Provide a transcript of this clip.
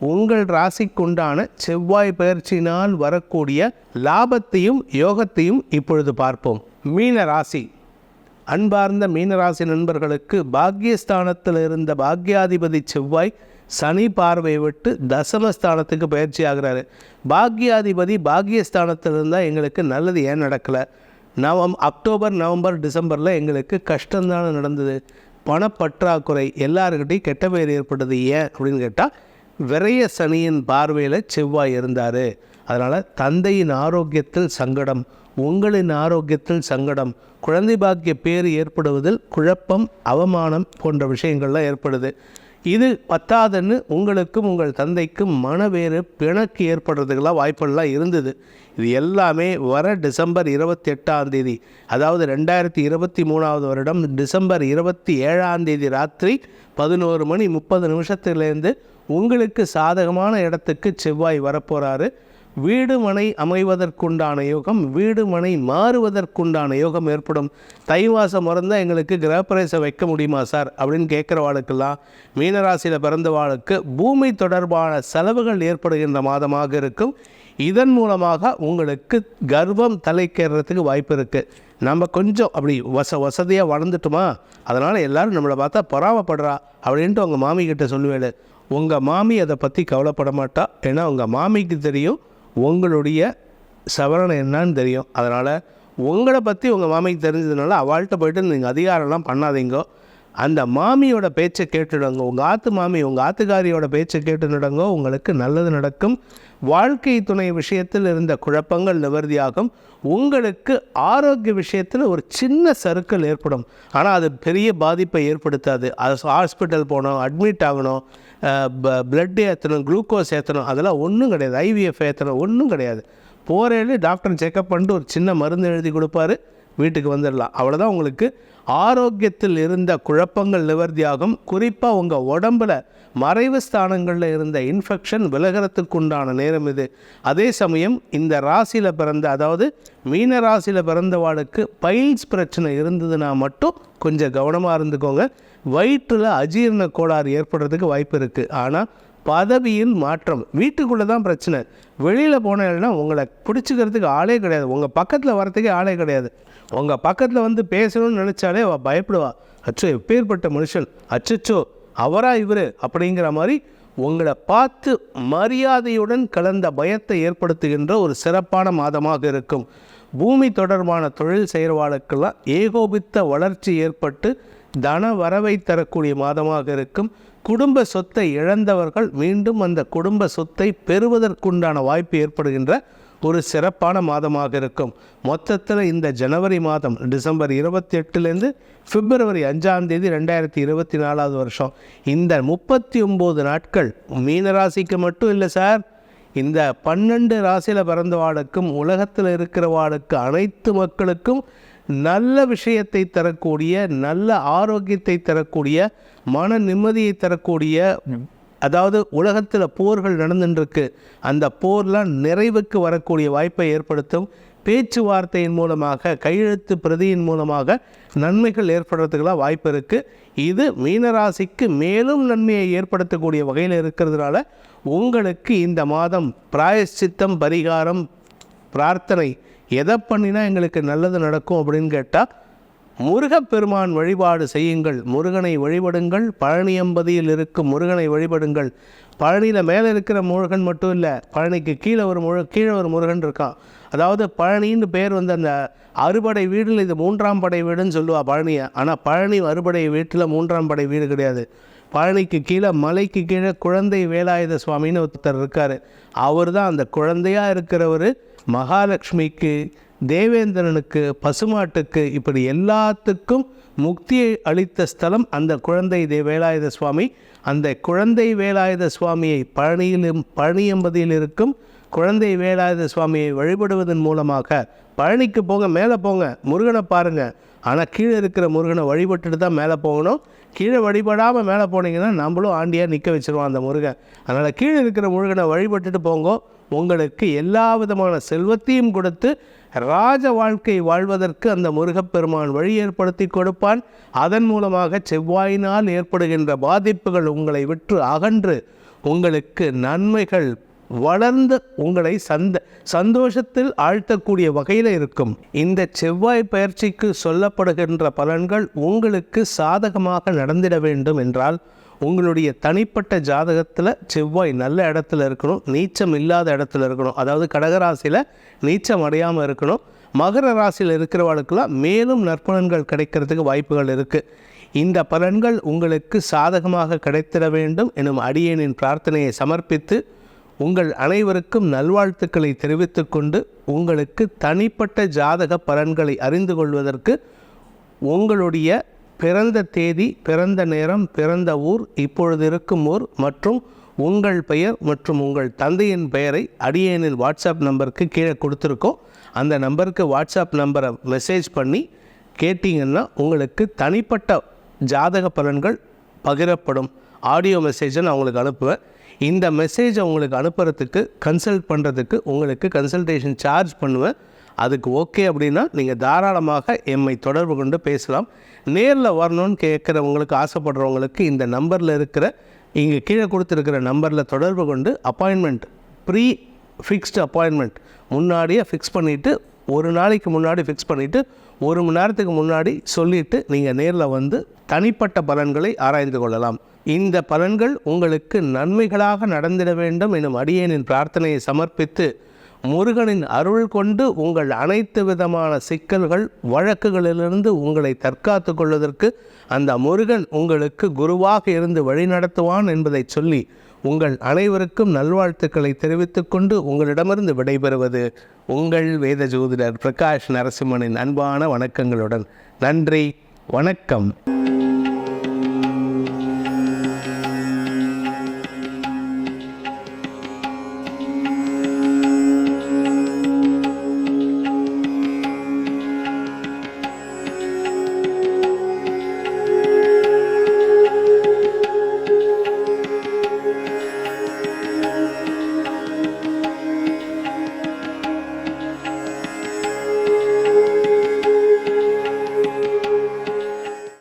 உங்கள் ராசிக்குண்டான செவ்வாய் பயிற்சியினால் வரக்கூடிய லாபத்தையும் யோகத்தையும் இப்பொழுது பார்ப்போம். மீன ராசி. அன்பார்ந்த மீனராசி நண்பர்களுக்கு பாக்கியஸ்தானத்தில் இருந்த பாக்யாதிபதி செவ்வாய் சனி பார்வையை விட்டு தசமஸ்தானத்துக்கு பயிற்சி ஆகிறாரு. பாக்யாதிபதி பாக்யஸ்தானத்தில் இருந்தால் எங்களுக்கு நல்லது ஏன் நடக்கலை? நவம் அக்டோபர் நவம்பர் டிசம்பரில் எங்களுக்கு கஷ்டம்தானே நடந்தது. பணப்பற்றாக்குறை எல்லாருக்கிட்டையும் கெட்ட பெயர் ஏற்பட்டது ஏன் அப்படின்னு கேட்டால் விரைய சனியின் பார்வையில் செவ்வாய் இருந்தார். அதனால் தந்தையின் ஆரோக்கியத்தில் சங்கடம் உங்களின் ஆரோக்கியத்தில் சங்கடம் குழந்தை பாக்கிய பேர் ஏற்படுவதில் குழப்பம் அவமானம் போன்ற விஷயங்கள்லாம் ஏற்படுது. இது பத்தாதன்னு உங்களுக்கும் உங்கள் தந்தைக்கும் மனவேறு பிணக்கு ஏற்படுறதுக்கெல்லாம் வாய்ப்புகள்லாம் இருந்தது. இது எல்லாமே வர டிசம்பர் இருபத்தி எட்டாம் தேதி அதாவது ரெண்டாயிரத்தி இருபத்தி மூணாவது வருடம் டிசம்பர் இருபத்தி ஏழாம் தேதி ராத்திரி பதினோரு மணி முப்பது நிமிஷத்துலேருந்து உங்களுக்கு சாதகமான இடத்துக்கு செவ்வாய் வரப்போகிறாரு வீடு மனை அமைவதற்குண்டான யோகம் வீடு மனை மாறுவதற்குண்டான யோகம் ஏற்படும். தை மாதம் பிறந்தால் எங்களுக்கு கிரகப்பிரவேசம் வைக்க முடியுமா சார்? அப்படின்னு கேட்குற வாழ்க்கெல்லாம் மீனராசியில் பிறந்த வாழ்க்கு பூமி தொடர்பான செலவுகள் ஏற்படுகின்ற மாதமாக இருக்கும். இதன் மூலமாக உங்களுக்கு கர்ப்பம் தலைக்கேறதுக்கு வாய்ப்பு இருக்குது நம்ம கொஞ்சம் அப்படி வச வசதியாக வளர்ந்துட்டோமா? அதனால் எல்லாரும் நம்மளை பார்த்தா பொறாமப்படுறா அப்படின்ட்டு உங்கள் மாமிக்கிட்ட சொல்லுவேன் உங்கள் மாமி அதை பற்றி கவலைப்பட மாட்டா. ஏன்னா உங்கள் மாமிக்கு தெரியும் உங்களுடைய சவரணம் என்னன்னு தெரியும். அதனால் உங்களை பற்றி உங்கள் மாமிக்கு தெரிஞ்சதுனால அவள்கிட்ட போயிட்டு நீங்கள் அதிகாரம்லாம் பண்ணாதீங்க. அந்த மாமியோட பேச்சை கேட்டு கேட்டுடுங்க. உங்கள் ஆத்து மாமி உங்கள் ஆத்துக்காரியோட பேச்சை கேட்டு நடங்க உங்களுக்கு நல்லது நடக்கும். வாழ்க்கை துணை விஷயத்தில் இருந்த குழப்பங்கள் நிவர்த்தியாகும். உங்களுக்கு ஆரோக்கிய விஷயத்தில் ஒரு சின்ன சறுக்கல் ஏற்படும். ஆனால் அது பெரிய பாதிப்பை ஏற்படுத்தாது. அது ஹாஸ்பிட்டல் போகணும் அட்மிட் ஆகணும். பிளட் ஏற்றணும் குளுக்கோஸ் ஏற்றணும் அதெல்லாம் ஒன்றும் கிடையாது. ஐவிஎஃப் ஏற்றணும் ஒன்றும் கிடையாது. போகிறேன்னு டாக்டர் செக்கப் பண்ணிட்டு ஒரு சின்ன மருந்து எழுதி கொடுப்பாரு. வீட்டுக்கு வந்துடலாம். அவ்வளோதான் உங்களுக்கு ஆரோக்கியத்தில் இருந்த குழப்பங்கள் நிவர்த்தியாகும் குறிப்பாக உங்கள் உடம்புல மறைவு ஸ்தானங்களில் இருந்த இன்ஃபெக்ஷன் விலகிறதுக்குண்டான நேரம் இது. அதே சமயம் இந்த ராசியில் பிறந்த அதாவது மீன ராசியில் பிறந்தவாளுக்கு பைல்ஸ் பிரச்சனை இருந்ததுன்னா மட்டும் கொஞ்சம் கவனமாக இருந்துக்கோங்க. வயிற்றில் அஜீரண கோளாறு ஏற்படுறதுக்கு வாய்ப்பு இருக்குது ஆனால் பதவியில் மாற்றம் வீட்டுக்குள்ளே தான் பிரச்சனை. வெளியில் போனேன்னா உங்களை பிடிச்சிக்கிறதுக்கு ஆளே கிடையாது. உங்கள் பக்கத்தில் வரத்துக்கே ஆளே கிடையாது. உங்கள் பக்கத்தில் வந்து பேசணும்னு நினச்சாலே அவள் பயப்படுவா. அச்சோ எப்பேற்பட்ட மனுஷன். அச்சச்சோ அவரா இவர்? அப்படிங்கிற மாதிரி உங்களை பார்த்து மரியாதையுடன் கலந்த பயத்தை ஏற்படுத்துகின்ற ஒரு சிறப்பான மாதமாக இருக்கும். பூமி தொடர்பான தொழில் செயல்பாடுக்கெல்லாம் ஏகோபித்த வளர்ச்சி ஏற்பட்டு தன வரவை தரக்கூடிய மாதமாக இருக்கும். குடும்ப சொத்தை இழந்தவர்கள் மீண்டும் அந்த குடும்ப சொத்தை பெறுவதற்குண்டான வாய்ப்பு ஏற்படுகின்ற ஒரு சிறப்பான மாதமாக இருக்கும். மொத்தத்தில் இந்த ஜனவரி மாதம் டிசம்பர் இருபத்தி எட்டுலேருந்து பிப்ரவரி அஞ்சாம் தேதி ரெண்டாயிரத்தி இருபத்தி நாலாவது வருஷம். இந்த முப்பத்தி ஒம்பது நாட்கள் மீனராசிக்கு மட்டும் இல்லை சார். இந்த பன்னெண்டு ராசியில் பிறந்தவாளுக்கும் உலகத்தில் இருக்கிறவாளுக்கு அனைத்து மக்களுக்கும் நல்ல விஷயத்தை தரக்கூடிய நல்ல ஆரோக்கியத்தை தரக்கூடிய மன நிம்மதியை தரக்கூடிய அதாவது உலகத்தில் போர்கள் நடந்துட்டுருக்கு அந்த போர்லாம் நிறைவுக்கு வரக்கூடிய வாய்ப்பை ஏற்படுத்தும் பேச்சுவார்த்தையின் மூலமாக கையெழுத்து பிரதியின் மூலமாக நன்மைகள் ஏற்படுறதுக்கெல்லாம் வாய்ப்பு இருக்குது இது மீனராசிக்கு மேலும் நன்மையை ஏற்படுத்தக்கூடிய வகையில் இருக்கிறதுனால உங்களுக்கு இந்த மாதம் பிராயஷ்சித்தம் பரிகாரம் பிரார்த்தனை எதை பண்ணினா எங்களுக்கு நல்லது நடக்கும் அப்படின்னு கேட்டால் முருகப்பெருமான் வழிபாடு செய்யுங்கள். முருகனை வழிபடுங்கள். பழனியம்பதியில் இருக்கும் முருகனை வழிபடுங்கள். பழனியில் மேலே இருக்கிற முருகன் மட்டும் இல்லை பழனிக்கு கீழே ஒரு முழு கீழே ஒரு முருகன் இருக்கான். அதாவது பழனின்னு பேர் வந்து அந்த அறுபடை வீடில் இது மூன்றாம் படை வீடுன்னு சொல்லுவா பழனியை. ஆனால் பழனி அறுபடை வீட்டில் மூன்றாம் படை வீடு கிடையாது. பழனிக்கு கீழே மலைக்கு கீழே குழந்தை வேலாயுத சுவாமின்னு ஒருத்தர் இருக்கார். அவர் தான் அந்த குழந்தையாக இருக்கிறவர் மகாலட்சுமிக்கு தேவேந்திரனுக்கு பசுமாட்டுக்கு இப்படி எல்லாத்துக்கும் முக்தியை அளித்த ஸ்தலம் அந்த குழந்தை தே வேலாயுத சுவாமி. அந்த குழந்தை வேலாயுத சுவாமியை பழனியிலும் பழனியம்பதியில் இருக்கும் குழந்தை வேலாயுத சுவாமியை வழிபடுவதன் மூலமாக பழனிக்கு போங்க மேலே போங்க முருகனை பாருங்கள் ஆனால் கீழே இருக்கிற முருகனை வழிபட்டுட்டு தான் மேலே போகணும். கீழே வழிபடாமல் மேலே போனீங்கன்னா நம்மளும் ஆண்டியாக நிற்க வச்சிருவோம் அந்த முருகன். அதனால் கீழே இருக்கிற முருகனை வழிபட்டுட்டு போங்க. உங்களுக்கு எல்லா விதமான செல்வத்தையும் கொடுத்து ராஜ வாழ்க்கை வாழ்வதற்கு அந்த முருகப்பெருமான் வழி ஏற்படுத்தி கொடுப்பான். அதன் மூலமாக செவ்வாயினால் ஏற்படுகின்ற பாதிப்புகள் உங்களை விற்று அகன்று உங்களுக்கு நன்மைகள் வளர்ந்து உங்களை சந்த சந்தோஷத்தில் ஆழ்த்தக்கூடிய வகையில் இருக்கும். இந்த செவ்வாய் பயிற்சிக்கு சொல்லப்படுகின்ற பலன்கள் உங்களுக்கு சாதகமாக நடந்திட வேண்டும் என்றால் உங்களுடைய தனிப்பட்ட ஜாதகத்தில் செவ்வாய் நல்ல இடத்துல இருக்கணும் நீச்சம் இல்லாத இடத்துல இருக்கணும். அதாவது கடகராசியில் நீச்சம் அடையாமல் இருக்கணும். மகர ராசியில் இருக்கிறவர்களுக்கெல்லாம் மேலும் நற்பலன்கள் கிடைக்கிறதுக்கு வாய்ப்புகள் இருக்குது இந்த பலன்கள் உங்களுக்கு சாதகமாக கிடைத்திட வேண்டும் எனும் அடியேனின் பிரார்த்தனையை சமர்ப்பித்து உங்கள் அனைவருக்கும் நல்வாழ்த்துக்களை தெரிவித்துக்கொண்டு உங்களுக்கு தனிப்பட்ட ஜாதக பலன்களை அறிந்து கொள்வதற்கு உங்களுடைய பிறந்த தேதி பிறந்த நேரம் பிறந்த ஊர் இப்பொழுது இருக்கும் ஊர் மற்றும் உங்கள் பெயர் மற்றும் உங்கள் தந்தையின் பெயரை அடியேனின் வாட்ஸ்அப் நம்பருக்கு கீழே கொடுத்துருக்கோம். அந்த நம்பருக்கு வாட்ஸ்அப் நம்பரை மெசேஜ் பண்ணி கேட்டிங்கன்னா உங்களுக்கு தனிப்பட்ட ஜாதக பலன்கள் பகிரப்படும். ஆடியோ மெசேஜை நான் உங்களுக்கு அனுப்புவேன். இந்த மெசேஜை உங்களுக்கு அனுப்புறதுக்கு கன்சல்ட் பண்ணுறதுக்கு உங்களுக்கு கன்சல்டேஷன் சார்ஜ் பண்ணுவேன். அதுக்கு ஓகே அப்படின்னா நீங்கள் தாராளமாக எம்மை தொடர்பு கொண்டு பேசலாம். நேரில் வரணும்னு கேட்குறவங்களுக்கு ஆசைப்படுறவங்களுக்கு இந்த நம்பரில் இருக்கிற இங்கே கீழே கொடுத்துருக்கிற நம்பரில் தொடர்பு கொண்டு அப்பாயின்மெண்ட் ப்ரீ ஃபிக்ஸ்டு அப்பாயின்மெண்ட் முன்னாடியே ஃபிக்ஸ் பண்ணிவிட்டு ஒரு நாளைக்கு முன்னாடி ஃபிக்ஸ் பண்ணிவிட்டு ஒரு மணி நேரத்துக்கு முன்னாடி சொல்லிவிட்டு நீங்கள் நேரில் வந்து தனிப்பட்ட பலன்களை ஆராய்ந்து கொள்ளலாம். இந்த பலன்கள் உங்களுக்கு நன்மைகளாக நடந்திட வேண்டும் எனும் அடியேனின் பிரார்த்தனையை சமர்ப்பித்து முருகனின் அருள் கொண்டு உங்கள் அனைத்து விதமான சிக்கல்கள் வழக்குகளிலிருந்து உங்களை தற்காத்து கொள்வதற்கு அந்த முருகன் உங்களுக்கு குருவாக இருந்து வழிநடத்துவான் என்பதை சொல்லி உங்கள் அனைவருக்கும் நல்வாழ்த்துக்களை தெரிவித்துக்கொண்டு உங்களிடமிருந்து விடைபெறுவது உங்கள் வேத ஜோதிடர் பிரகாஷ் நரசிம்மனின் அன்பான வணக்கங்களுடன். நன்றி வணக்கம்.